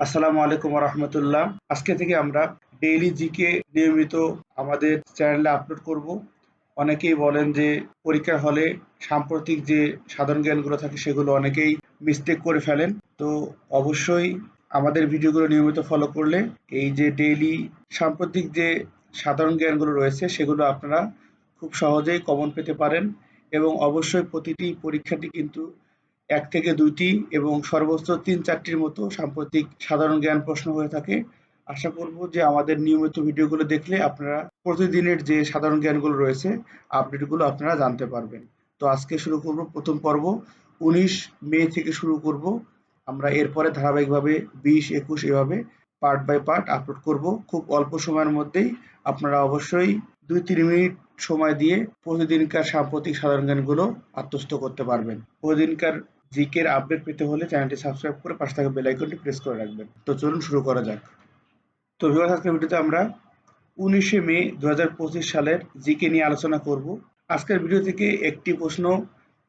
আসসালামু আলাইকুম রহমতুল্লাহ আজকে থেকে আমরা ডেইলি জিকে নিয়মিত আমাদের চ্যানেলে আপলোড করব। অনেকেই বলেন যে পরীক্ষার হলে সাম্প্রতিক যে সাধারণ জ্ঞানগুলো থাকে সেগুলো অনেকেই মিস্টেক করে ফেলেন। তো অবশ্যই আমাদের ভিডিওগুলো নিয়মিত ফলো করলে এই যে ডেইলি সাম্প্রতিক যে সাধারণ জ্ঞানগুলো রয়েছে সেগুলো আপনারা খুব সহজেই কমন পেতে পারেন এবং অবশ্যই প্রতিটি পরীক্ষাটি কিন্তু এক থেকে দুইটি এবং সর্বোচ্চ তিন চারটির মতো সাম্প্রতিক সাধারণ জ্ঞান প্রশ্ন হয়ে থাকে। আশা করব যে আমাদের নিয়মিত ভিডিওগুলো দেখলে আপনারা প্রতিদিনের যে সাধারণ জ্ঞানগুলো রয়েছে, আপডেটগুলো আপনারা জানতে পারবেন। তো আজকে শুরু করব প্রথম পর্ব। উনিশ মে থেকে শুরু করব। আমরা এরপরে ধারাবাহিকভাবে বিশ, একুশ এভাবে পার্ট বাই পার্ট আপলোড করব। খুব অল্প সময়ের মধ্যেই আপনারা অবশ্যই দুই তিন মিনিট সময় দিয়ে প্রতিদিনকার সাম্প্রতিক সাধারণ জ্ঞানগুলো আত্মস্থ করতে পারবেন। প্রতিদিনকার জিকের আপডেট পেতে হলে চ্যানেলটি সাবস্ক্রাইব করে পাশে থাকা বেল আইকনটি প্রেস করে রাখবেন। তো চলুন শুরু করা যাক। তো ভিউয়ার্স আজকের ভিডিওতে আমরা উনিশে মে দু হাজার পঁচিশ সালের জিকে নিয়ে আলোচনা করব। আজকের ভিডিও থেকে একটি প্রশ্ন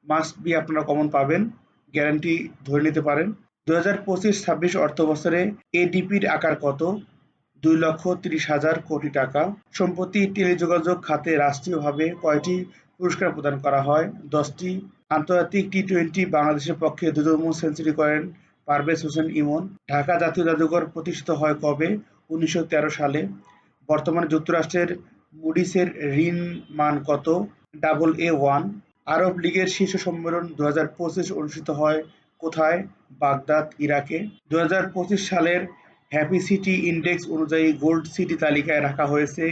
মাস্ট বি আপনারা কমন পাবেন গ্যারান্টি ধরে নিতে পারেন। দু হাজার পঁচিশ ছাব্বিশ অর্থ বছরে এডিপির আকার কত? দুই লক্ষ তিরিশ হাজার কোটি টাকা। সম্প্রতি টেলিযোগাযোগ খাতে রাষ্ট্রীয়ভাবে কয়টি পুরস্কার প্রদান করা হয়? দশটি আন্তর্জাতিক টি টোয়েন্টি বাংলাদেশের পক্ষে দ্রুততম সেঞ্চুরি করেন পারভেজ হোসেন ইমন। ঢাকা জাতীয় জাদুঘর প্রতিষ্ঠিত হয় কবে? উনিশশো তেরো সালে। বর্তমানে যুক্তরাষ্ট্রের মুডিসের ঋণ মান কত? Double A one. আরব লীগের শীর্ষ সম্মেলন দু হাজার পঁচিশ অনুষ্ঠিত হয় কোথায়? বাগদাদ, ইরাকে। দু হাজার পঁচিশ সালের হ্যাপি সিটি ইন্ডেক্স অনুযায়ী গোল্ড সিটি তালিকায় রাখা হয়েছে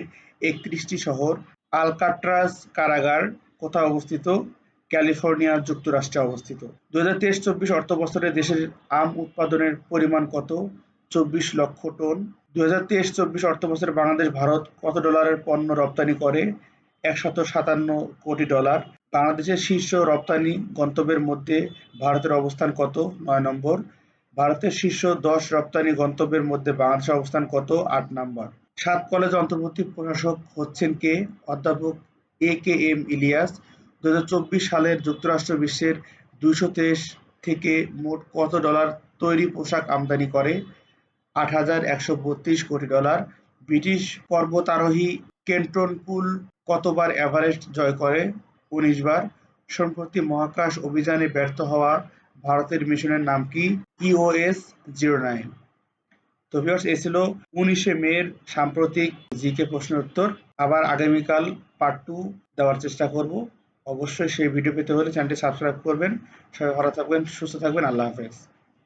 একত্রিশটি শহর। আলকাট্রাস কারাগার কোথায় অবস্থিত? ক্যালিফোর্নিয়া যুক্তরাষ্ট্রে অবস্থিত। দু হাজার তেইশ চব্বিশ অর্থ বছরে দেশের আম উৎপাদনের পরিমাণ কত? চব্বিশ লক্ষ টন। দু হাজার তেইশ চব্বিশ অর্থ বছরে বাংলাদেশ, ভারত কত ডলারের পণ্য রপ্তানি করে? একশত সাতান্ন কোটি ডলার। বাংলাদেশের শীর্ষ রপ্তানি গন্তব্যের মধ্যে ভারতের অবস্থান কত? নয় নম্বর। ভারতের শীর্ষ দশ রপ্তানি গন্তব্যের মধ্যে বাংলাদেশের অবস্থান কত? আট নম্বর। সাত কলেজ অন্তর্বর্তী প্রশাসক হচ্ছেন কে? অধ্যাপক এ কে এম ইলিয়াস। দু সালের যুক্তরাষ্ট্র বিশ্বের দুইশো তেইশ থেকে মোট কত ডলার তৈরি পোশাক আমদানি করে? আট হাজার একশো বত্রিশ কোটি ডলার। ব্রিটিশ পর্বতারোহী কেন্টন পুল কতবার এভারেস্ট জয় করে? উনিশ বার। সম্প্রতি মহাকাশ অভিযানে ব্যর্থ হওয়া ভারতের মিশনের নাম কি? EOS zero nine. তো ভিউয়ার্স, এ ছিল উনিশে মের সাম্প্রতিক জিকে প্রশ্নের উত্তর। আবার আগামীকাল পার্ট টু দেওয়ার চেষ্টা করব। অবশ্যই সেই ভিডিও পেতে হলে চ্যানেলটি সাবস্ক্রাইব করবেন। সবাই ভালো থাকবেন, সুস্থ থাকবেন, আল্লাহ হাফেজ।